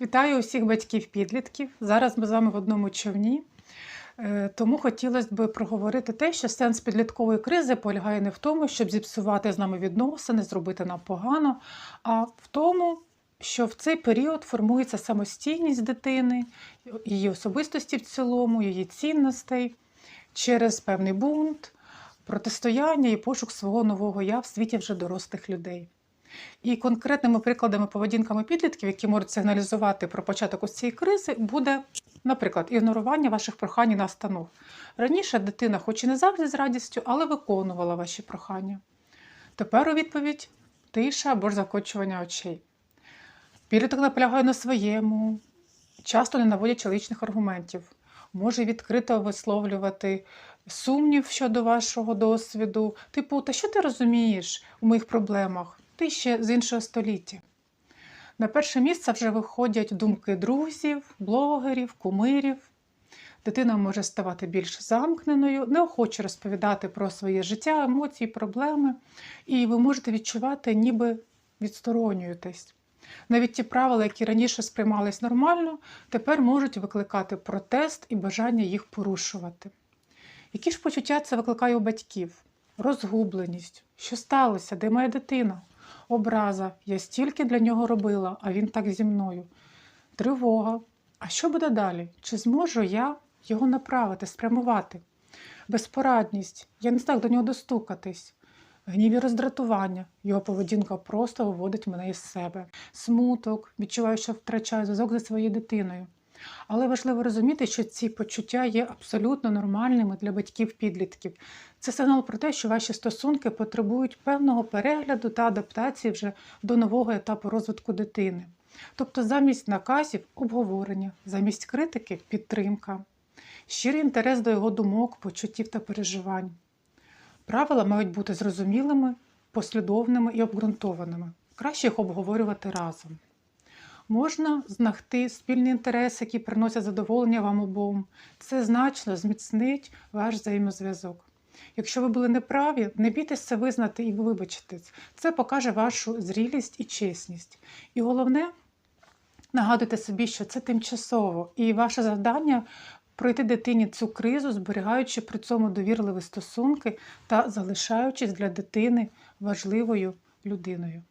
Вітаю усіх батьків-підлітків. Зараз ми з вами в одному човні. Е, Тому хотілося б проговорити те, що сенс підліткової кризи полягає не в тому, щоб зіпсувати з нами відносини, зробити нам погано, а в тому, що в цей період формується самостійність дитини, її особистості в цілому, її цінностей через певний бунт, протистояння і пошук свого нового я в світі вже дорослих людей. І конкретними прикладами поведінками підлітків, які можуть сигналізувати про початок ось цієї кризи, буде, наприклад, ігнорування ваших прохань і настанов. Раніше дитина, хоч і не завжди з радістю, але виконувала ваші прохання. Тепер у відповідь тиша або ж закочування очей. Підліток наполягає на своєму, часто не наводячи личних аргументів, може відкрито висловлювати сумнів щодо вашого досвіду, типу, та що ти розумієш у моїх проблемах? Ти ще з іншого століття. На перше місце вже виходять думки друзів, блогерів, кумирів. Дитина може ставати більш замкненою, неохоче розповідати про своє життя, емоції, проблеми, і ви можете відчувати, ніби відсторонюєтесь. Навіть ті правила, які раніше сприймались нормально, тепер можуть викликати протест і бажання їх порушувати. Які ж почуття це викликає у батьків? Розгубленість. Що сталося? Де моя дитина? Образа. Я стільки для нього робила, а він так зі мною. Тривога. А що буде далі? Чи зможу я його направити, спрямувати? Безпорадність. Я не знаю, до нього достукатись. Гнів і роздратування. Його поведінка просто виводить мене із себе. Смуток, відчуваю, що втрачаю зв'язок зі своєю дитиною. Але важливо розуміти, що ці почуття є абсолютно нормальними для батьків-підлітків. Це сигнал про те, що ваші стосунки потребують певного перегляду та адаптації вже до нового етапу розвитку дитини. Тобто, замість наказів обговорення, замість критики підтримка, щирий інтерес до його думок, почуттів та переживань. Правила мають бути зрозумілими, послідовними і обґрунтованими. Краще їх обговорювати разом. Можна знайти спільний інтерес, який приносять задоволення вам обом. Це значно зміцнить ваш взаємозв'язок. Якщо ви були неправі, не бійтеся це визнати і вибачитись. Це покаже вашу зрілість і чесність. І головне, нагадуйте собі, що це тимчасово, і ваше завдання пройти дитині цю кризу, зберігаючи при цьому довірливі стосунки та залишаючись для дитини важливою людиною.